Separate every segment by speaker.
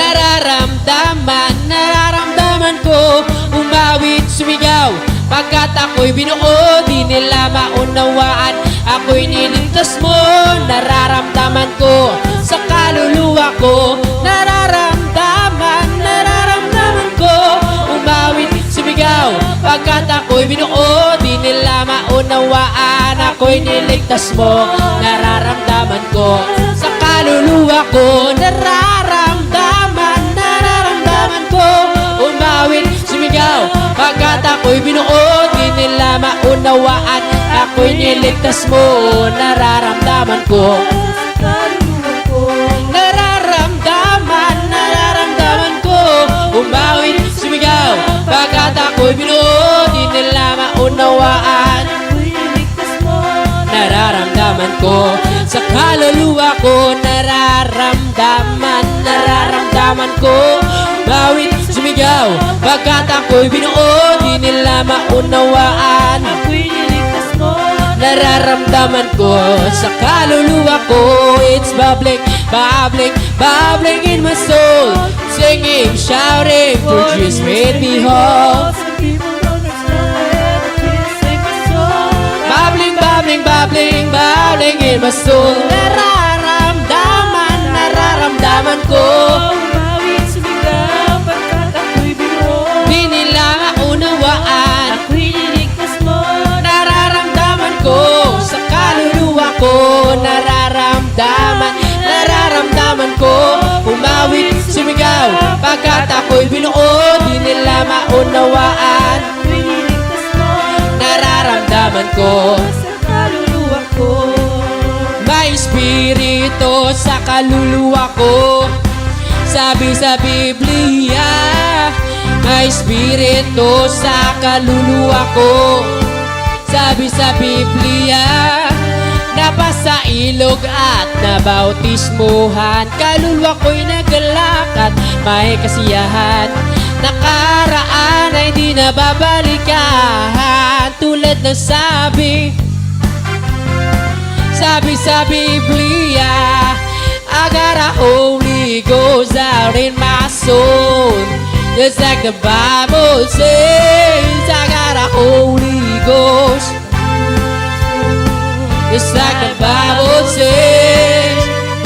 Speaker 1: Nararamdaman, nararamdaman ko. Umawit, sumigaw. Pagkat ako'y binuo Di nila maunawaan. Ako'y niligtas mo Nararamdaman ko. Sa kaluluwa ko Nararamdaman, nararamdaman ko. Umawit, sumigaw. Pagkat ako'y binuo Di nila maunawaan. Ako'y niligtas mo Nararamdaman ko. Sa kaluluwa ko Nararamdaman, ako'y binuo Di nila maunawaan. Ako'y niligtas mo Nararamdaman ko. Nararamdaman, nararamdaman ko. Umawit, sumigaw Pagkat ako'y binuo Di nila maunawaan. Nararamdaman ko. Sa kaluluwa ko Nararamdaman, nararamdaman ko. Bawit, sumigaw Pagkat ako'y binuo Di nila maunawaan. Nararamdaman ko sa kaluluwa ko It's bubbling, bubbling, bubbling in my soul. Singing, shouting, for Jesus made me whole. Bubbling, bubbling, bubbling, bubbling in my soul. Nararamdaman, nararamdaman ko Nararamdaman ko. May espiritu sa kaluluwa ko. Sabi sa Biblia May espiritu sa kaluluwa ko. Sabi sa Biblia Napasa ilog at nabautismuhan. Kaluluwa ko'y nagalakad May kasiyahan Nakaraan ay di nababalikan. Tulad ng sabi sabi sa Biblia I got a Holy Ghost out in my soul Just like the Bible says I got a Holy Ghost Just like the Bible says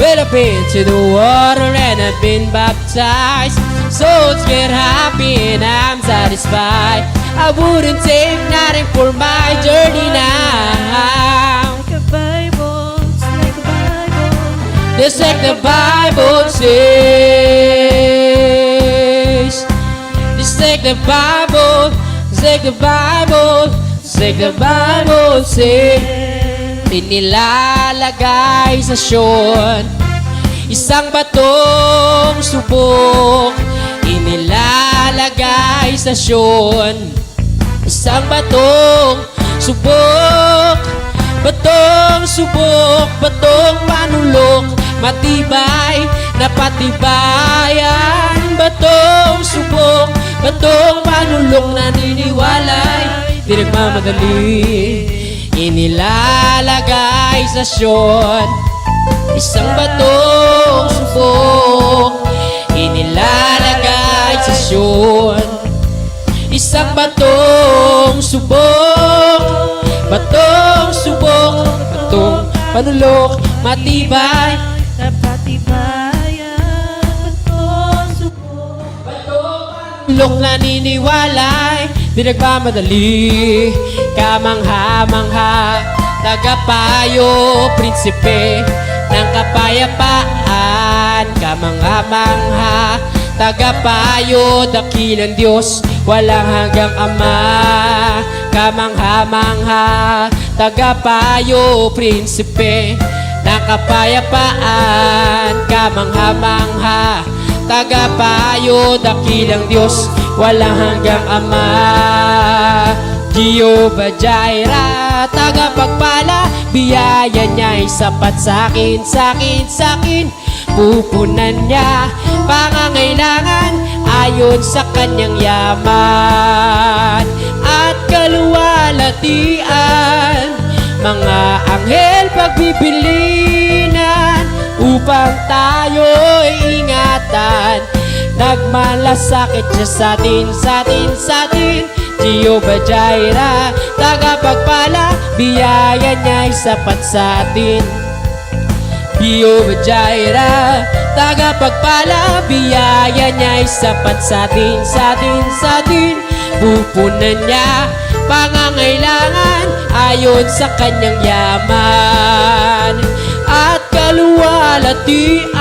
Speaker 1: Well, I've been to the water and I've been baptized. Souls get happy and I'm satisfied. I wouldn't take nothing for my journey now. Just like the Bible says. Just like the Bible Just like the Bible Just like the Bible says Inilalagay sa syon Isang batong subok Inilalagay sa syon Isang batong subok Batong subok, batong panulok Matibay na patibayan. Batong subok, batong panulok Naniniwalay, di nagmamadali Inilalagay sa syon. Isang batong subok Inilalagay sa syon. Isang batong subok Batong subok Batong panulok Matibay. Lok naniniwalay Di nagmamadali Kamangha-mangha Tagapayo Prinsipe ng kapayapaan. Kamangha-mangha Tagapayo Dakilang Diyos Walang hanggang Ama. Kamangha-mangha Tagapayo Prinsipe ng kapayapaan. Kamangha-mangha Tagapayo, dakilang Diyos, walang hanggang Ama. Jehovah Jireh, tagapagpala, biyaya niya'y sapat sa'kin, sa'kin, sa'kin. Pupunan niya, pangangailangan, ayon sa kanyang yaman. At kaluwalhatian, mga anghel pagbibilinan, upang tayo'y ingatan Nagmalasakit siya sa atin, sa atin, sa atin Jehovah Jireh, tagapagpala Biyaya niya'y sapat sa atin Jehovah Jireh, tagapagpala Biyaya niya'y sapat sa atin, sa atin, sa atin Pupunan niya pangangailangan ayon sa kanyang yaman. At kaluwalhatian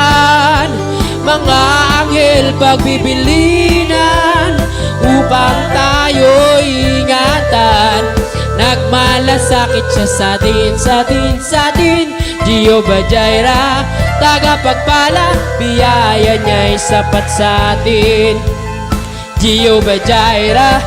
Speaker 1: mga anghel pagbibilinan upang tayo ingatan. Nagmalasakit siya sa atin, sa atin, sa atin Jehovah Jireh, tagapagpala Biyaya niya'y sapat sa atin Jehovah Jireh,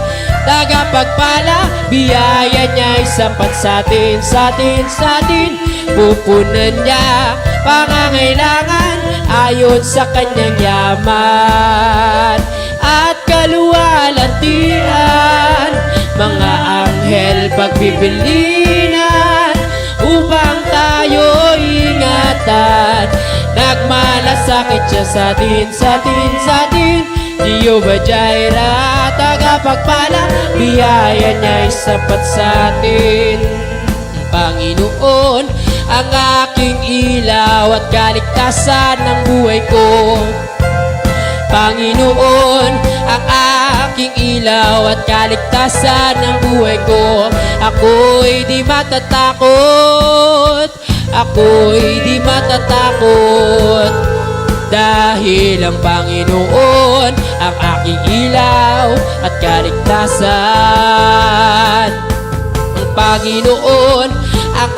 Speaker 1: tagapagpala Biyaya niya'y sapat sa atin, sa atin, sa atin. Pupunan niya pangangailangan ayon sa kanyang yaman. At kaluwalhatian mga anghel pagbibilinan upang tayo ingatan. Nagmalasakit siya sa atin, sa atin, sa atin Jehovah Jireh, tagapagpala Biyaya niya'y sapat sa atin. Panginoon, ang aking ilaw at kaligtasan ng buhay ko. Panginoon, ang aking ilaw at kaligtasan ng buhay ko. Ako'y di matatakot Ako'y di matatakot Dahil ang Panginoon ang aking ilaw at kaligtasan. Ang Panginoon ang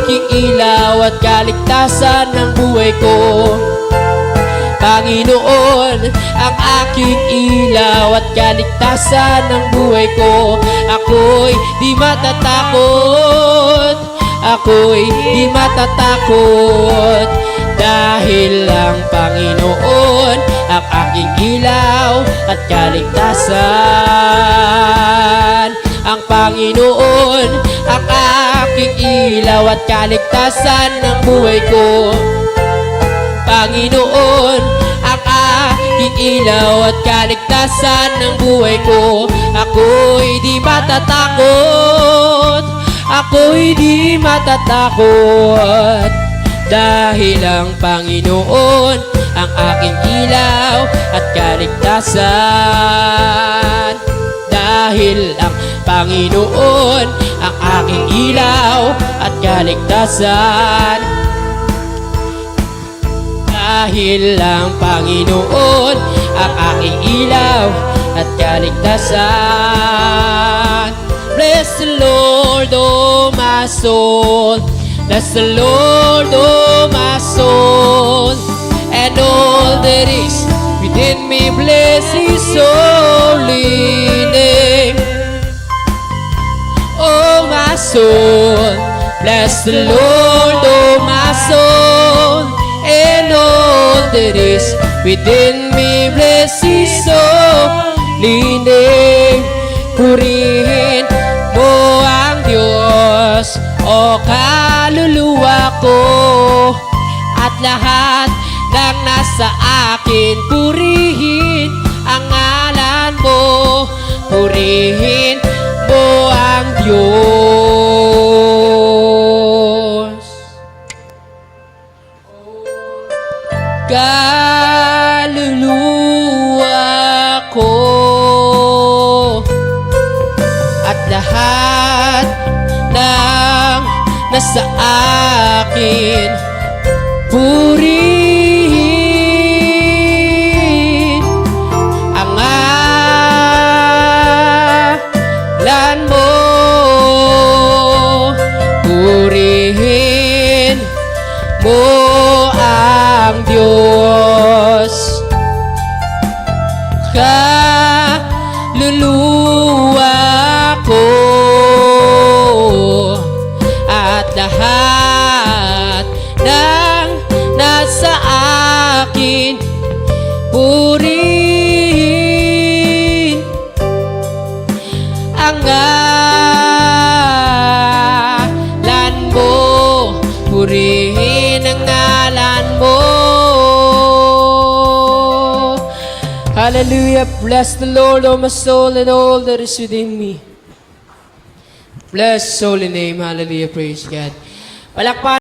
Speaker 1: aking ilaw at kaligtasan ng buhay ko. Panginoon, ang aking ilaw at kaligtasan ng buhay ko. Ako'y di matatakot. Ako'y di matatakot Dahil ang Panginoon ang aking ilaw at kaligtasan Ang Panginoon ang aking ilaw at kaligtasan ng buhay ko Panginoon, ang aking ilaw at kaligtasan ng buhay ko. Ako'y di matatakot, ako'y di matatakot. Dahil ang Panginoon, ang aking ilaw at kaligtasan. Dahil ang Panginoon, ang aking ilaw at kaligtasan. Dahil ang Panginoon ang aking ilaw at kaligtasan Bless the Lord, oh my soul Bless the Lord, oh my soul And all that is within me. Bless His holy name. Oh my soul, bless the Lord, oh my soul and all that is within me. Bless His holy name. Purihin mo ang Diyos, o kaluluwa ko, at lahat ng nasa akin, purihin ang ngalan mo, purihin mo ang Diyos. kaluluwa nasa akin. Purihin Hallelujah. Bless the Lord, O my soul, and all that is within me. Bless holy name. Hallelujah. Praise God. Palakpakan